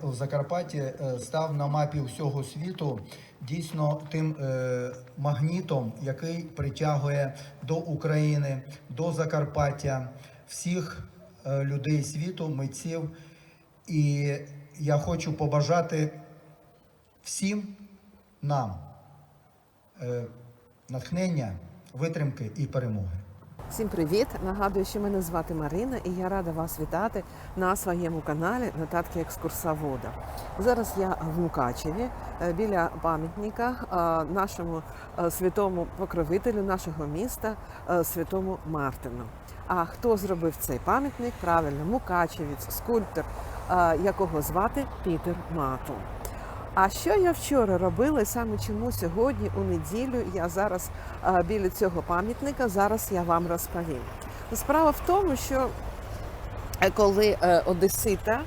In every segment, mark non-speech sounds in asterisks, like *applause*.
в Закарпатті е, став на мапі всього світу дійсно тим е, магнітом, який притягує до України, до Закарпаття всіх е, людей світу, митців. І я хочу побажати всім нам е, натхнення, витримки і перемоги. Всім привіт! Нагадую, що мене звати Марина, і я рада вас вітати на своєму каналі Нотатки екскурсовода. Зараз я в Мукачеві е, біля пам'ятника е, нашому е, святому покровителю нашого міста, святому Мартину. А хто зробив цей пам'ятник? Правильно, Мукачевець, скульптор, якого звати Пітер Мату. А що я вчора робила, і саме чому сьогодні, у неділю, я зараз біля цього пам'ятника, зараз я вам розповім. Справа в тому, що е, коли е, Одесита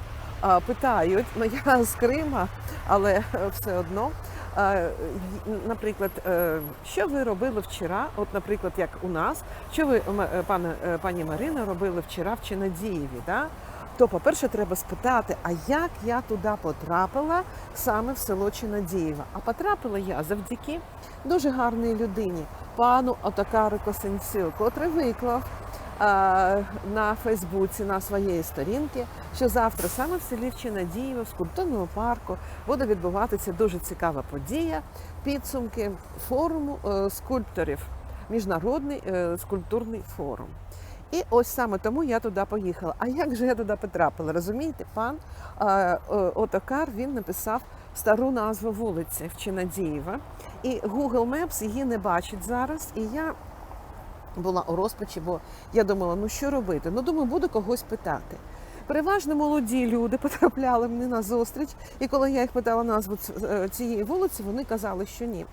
питають, ну я *laughs* з Крима, але е, все одно. е, Наприклад, е, що ви робили вчора? От, наприклад, як у нас, що ви, е, пане, е, пані Марина, робили вчора в Чинадієві? Да? То, по-перше, треба спитати, а як я туди потрапила саме в село Чинадієва? А потрапила я завдяки дуже гарній людині, пану Отакару Косинцю, котрий виклав на Фейсбуці на своєї сторінки, що завтра саме в селі Чинадієво, в скульптурному парку, буде відбуватися дуже цікава подія, підсумки форуму е, скульпторів, міжнародний е, скульптурний форум. І ось саме тому я туди поїхала. А як же я туди потрапила? Розумієте, пан е, Отокар він написав стару назву вулиці в Чинадієва. І Google Maps її не бачить зараз. І я була у розпачі, бо я думала, ну що робити? Ну думаю, буду когось питати. Переважно молоді люди *laughs* потрапляли мені на зустріч, і коли я їх питала назву е, цієї вулиці, вони казали, що ні.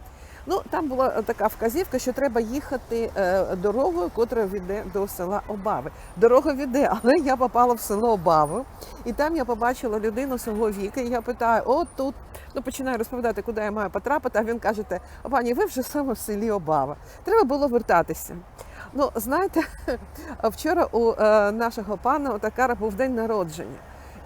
Ну там була така вказівка, що треба їхати е, дорогою, котра веде до села Обави. Дорога веде, але я попала в село Обави, і там я побачила людину свого віку. І я питаю: о, тут ну починаю розповідати, куди я маю потрапити. А він каже: «О, пані, ви вже саме в селі Обава. Треба було вертатися. Ну, знаєте, *laughs* вчора у е, нашого пана Отакара був день народження.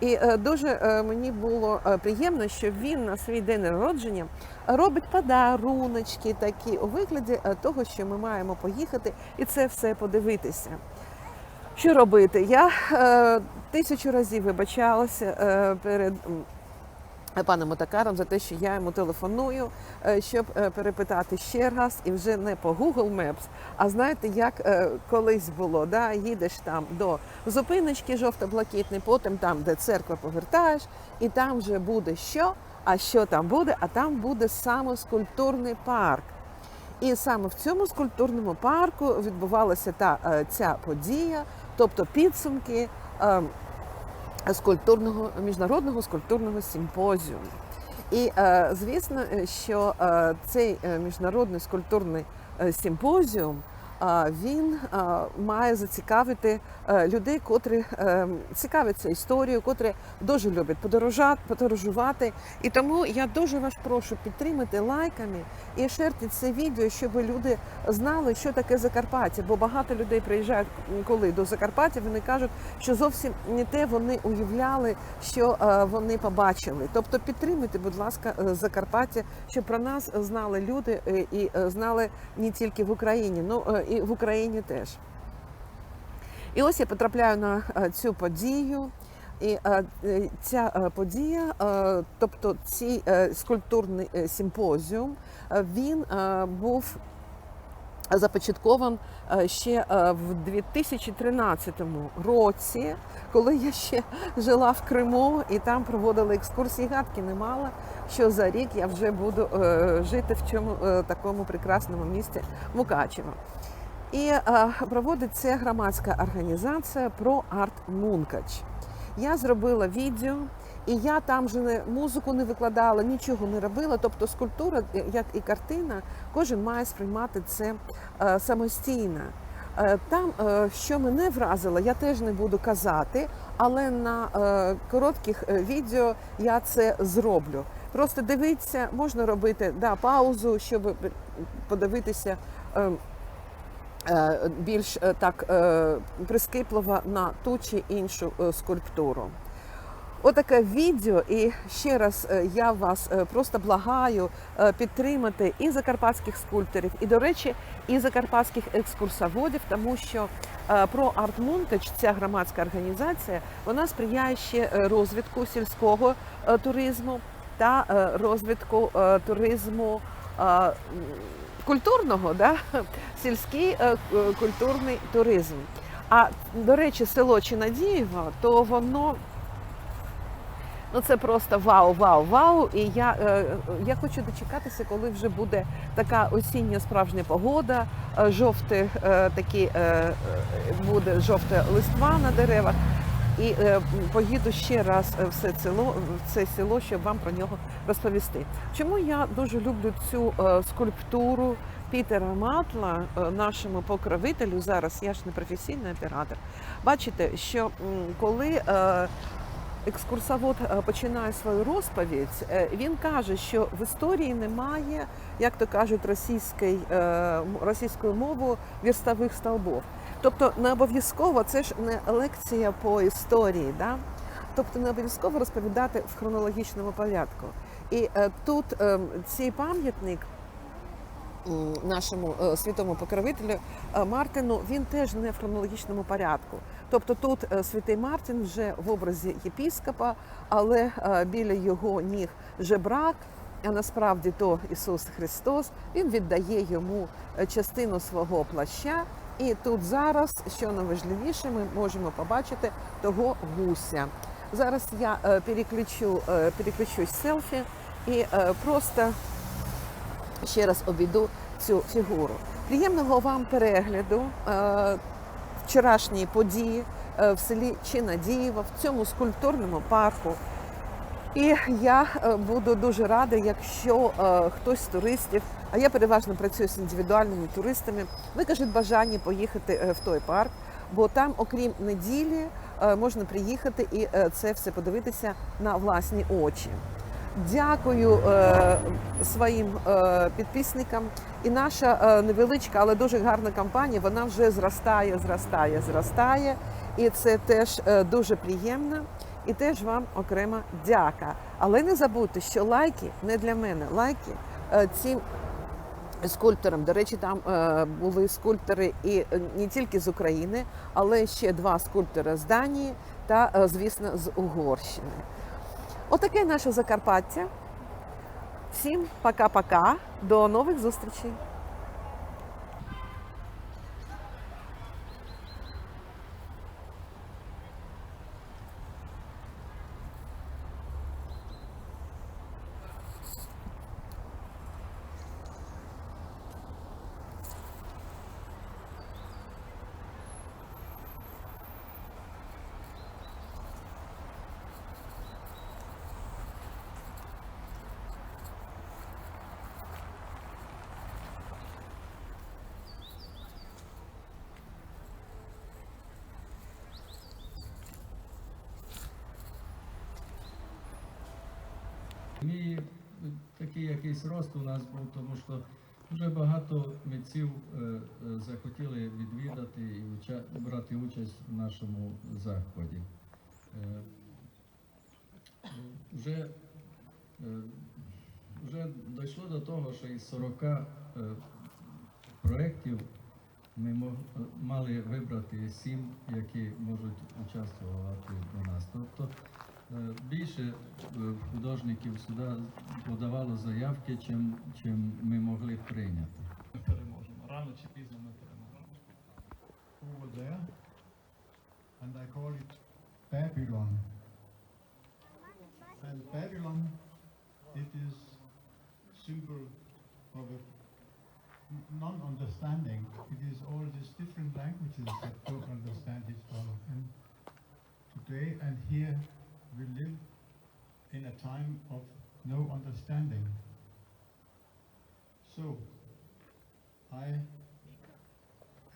І е, дуже е, мені було е, приємно, що він на свій день народження робить подаруночки такі у вигляді того, що ми маємо поїхати і це все подивитися. Що робити? Я тисячу разів вибачалася перед паном Отакаром за те, що я йому телефоную, е, щоб е, перепитати ще раз, і вже не по Google Maps, а знаєте, як е, колись було, да? їдеш там до зупиночки жовто-блакитний, потім там, де церква повертаєш, і там вже буде що, а що там буде, а там буде саме скульптурний парк. І саме в цьому скульптурному парку відбувалася та ця подія, тобто підсумки е, скульптурного міжнародного скульптурного симпозіуму. І е, звісно, е, що е, цей міжнародний скульптурний симпозіум він має зацікавити е, людей, котрі е, цікавляться історією, котрі дуже люблять подорожати, подорожувати. І тому я дуже вас прошу підтримати лайками і шерти це відео, щоб люди знали, що таке Закарпаття. Бо багато людей приїжджають коли до Закарпаття, вони кажуть, що зовсім не те вони уявляли, що е, вони побачили. Тобто підтримуйте, будь ласка, Закарпаття, щоб про нас знали люди і знали не тільки в Україні, ну і в Україні теж. І ось я потрапляю на е, цю подію. І е, е, ця подія, тобто цей скульптурний симпозіум, він був започаткований е, ще в 2013 році, коли я ще жила в Криму і там проводила екскурсії. Гадки не мала, що за рік я вже буду жити в цьому такому прекрасному місті Мукачево. І е, проводить це громадська організація про арт Мункач. Я зробила відео, і я там же не музику не викладала, нічого не робила. Тобто скульптура, е, як і картина, кожен має сприймати це е, самостійно. Там, що мене вразило, я теж не буду казати, але на коротких відео я це зроблю. Просто дивіться, можна робити да, паузу, щоб подивитися. Е, Більш е, так е, прискіпливо на ту чи іншу скульптуру. отаке відео. І ще раз я вас просто благаю підтримати і закарпатських скульпторів, і, до речі, і закарпатських екскурсоводів, тому що про Арт Мунтач, ця громадська організація, вона сприяє ще розвитку сільського туризму та розвитку туризму. Культурного, да? сільський е, е, культурний туризм. А до речі, село Чинадієво, то воно ну це просто вау, вау, вау. І я, е, я хочу дочекатися, коли вже буде така осіння справжня погода, жовте такі буде жовта листва на деревах. І е, поїду ще раз все в це село, це село, щоб вам про нього розповісти. Чому я дуже люблю цю е, скульптуру Пітера Матла, е, нашому покровителю? Зараз я ж не професійний оператор. Бачите, що коли е, екскурсовод е, починає свою розповідь, е, він каже, що в історії немає, як то кажуть, російської, е, російською мовою вірстових столбов. Тобто не обов'язково це ж не лекція по історії, да? тобто не обов'язково розповідати в хронологічному порядку. І тут цей пам'ятник нашому святому покровителю Мартину він теж не в хронологічному порядку. Тобто тут е, святий Мартин вже в образі єпіскопа, але е, біля його ніг жебрак. А насправді то Ісус Христос Він віддає йому е, частину свого плаща. І тут зараз, що найважливіше, ми можемо побачити того гуся. Зараз я переключу, переключусь селфі і просто ще раз обійду цю фігуру. Приємного вам перегляду вчорашньої події е, в селі Чинадієво, в цьому скульптурному парку. І я е, буду дуже рада, якщо е, хтось з туристів, а я переважно працюю з індивідуальними туристами, викажуть бажання поїхати в той парк, бо там, окрім неділі, можна приїхати і це все подивитися на власні очі. Дякую е, своїм е, підписникам. І наша е, невеличка, але дуже гарна кампанія, вона вже зростає, зростає, зростає. І це теж е, дуже приємно. І теж вам окрема дяка. Але не забудьте, що лайки не для мене. Лайки е, цим скульпторам. До речі, там е, були скульптори і е, не тільки з України, але ще два скульптори з Данії та, е, звісно, з Угорщини. Отаке наше Закарпаття. Всім пока-пока. До нових зустрічей. І такий якийсь рост у нас був, тому що дуже багато митців е, е, захотіли відвідати і брати участь в нашому заході. Е, е, Вже, е, вже дійшло до того, що із 40 е, проєктів ми мали вибрати сім, які можуть участвувати до нас. Тобто е, більше е, художників сюди подавало заявки, чим, чим ми могли прийняти. Ми переможемо. Рано чи пізно ми переможемо. over there, and I call it Babylon. And Babylon, it is symbol of a non-understanding. It is all these different languages that don't understand each other. And today and here, we live in a time of no understanding. So, I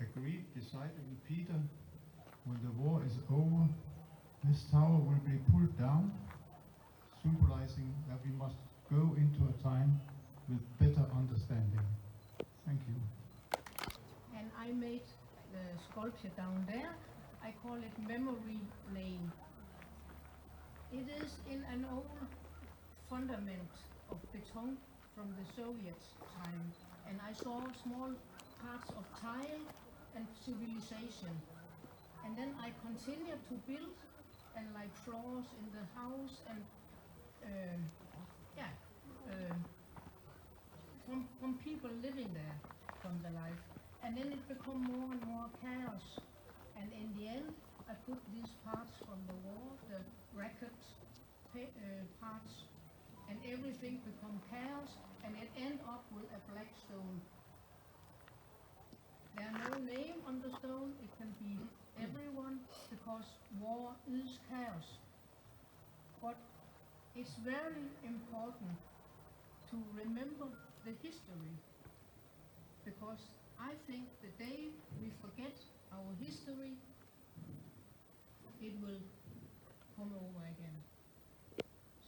agreed, decided with Peter, when the war is over, this tower will be pulled down, symbolizing that we must go into a time with better understanding. Thank you. and I made the sculpture down there. I call it Memory Lane. It is in an old fundament of beton from the Soviet time, and I saw small parts of tile and civilization. And then I continued to build and like floors in the house and um, yeah, um, from from people living there from the life. And then it become more and more chaos. And in the end, I put these parts from the wall, the record uh, parts, and everything become chaos, and it end up with a black stone. There are no name on the stone. It can be everyone because war is chaos. But it's very important to remember the history because I think the day we forget our history, it will come over again.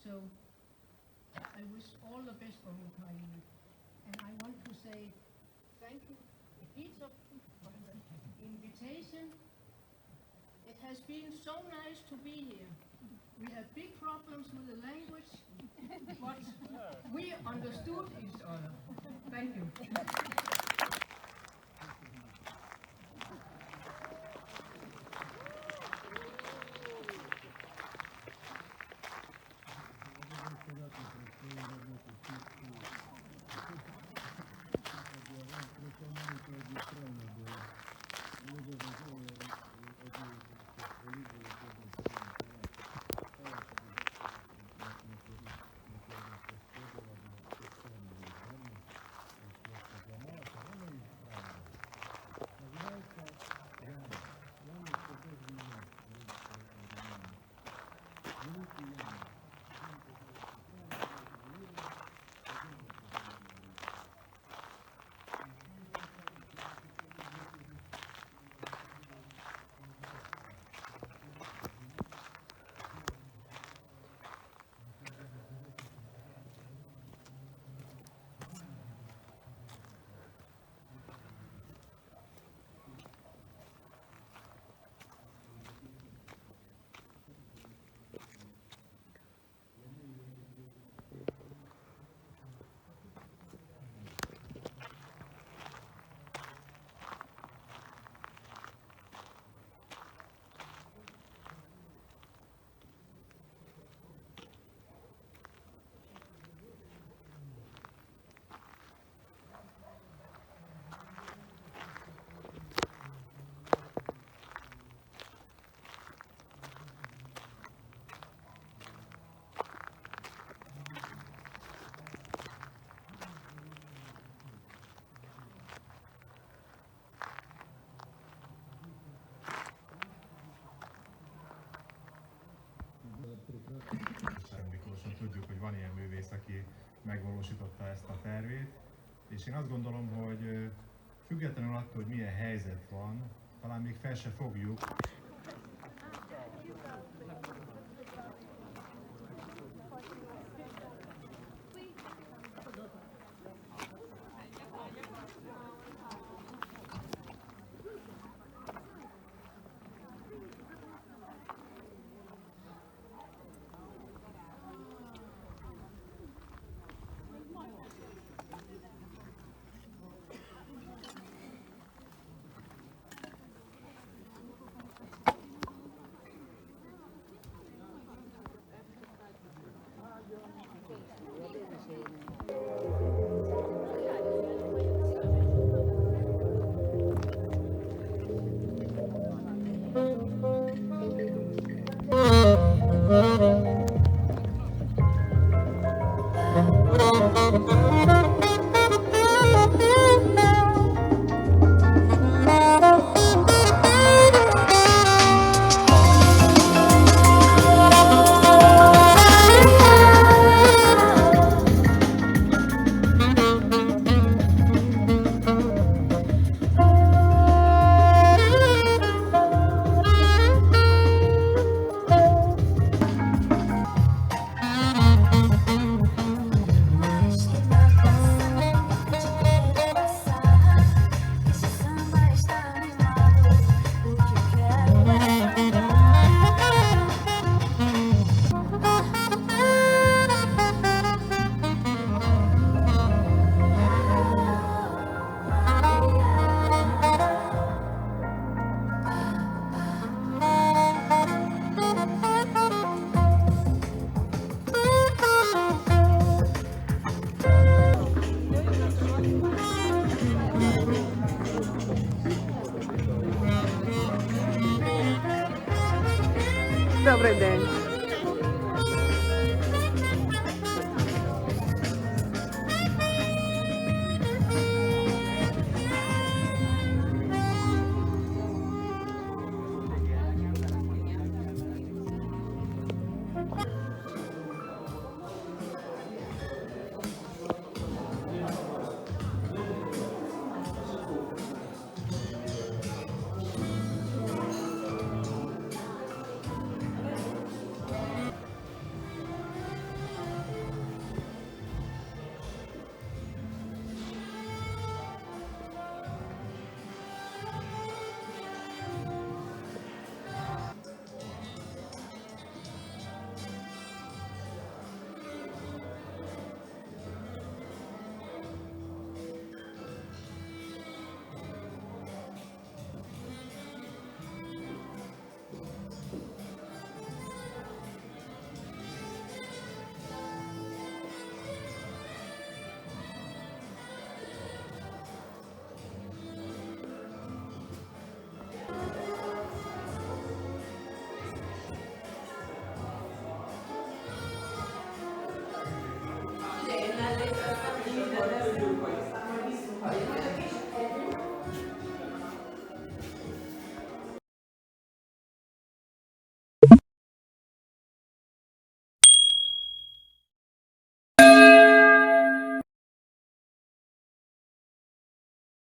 So I wish all the best for Ukraine. And I want to say thank you, Peter, for the invitation. It has been so nice to be here. We had big problems with the language, but we understood each other. Thank you. És én azt gondolom, hogy függetlenül attól, hogy milyen helyzet van, talán még fel se fogjuk,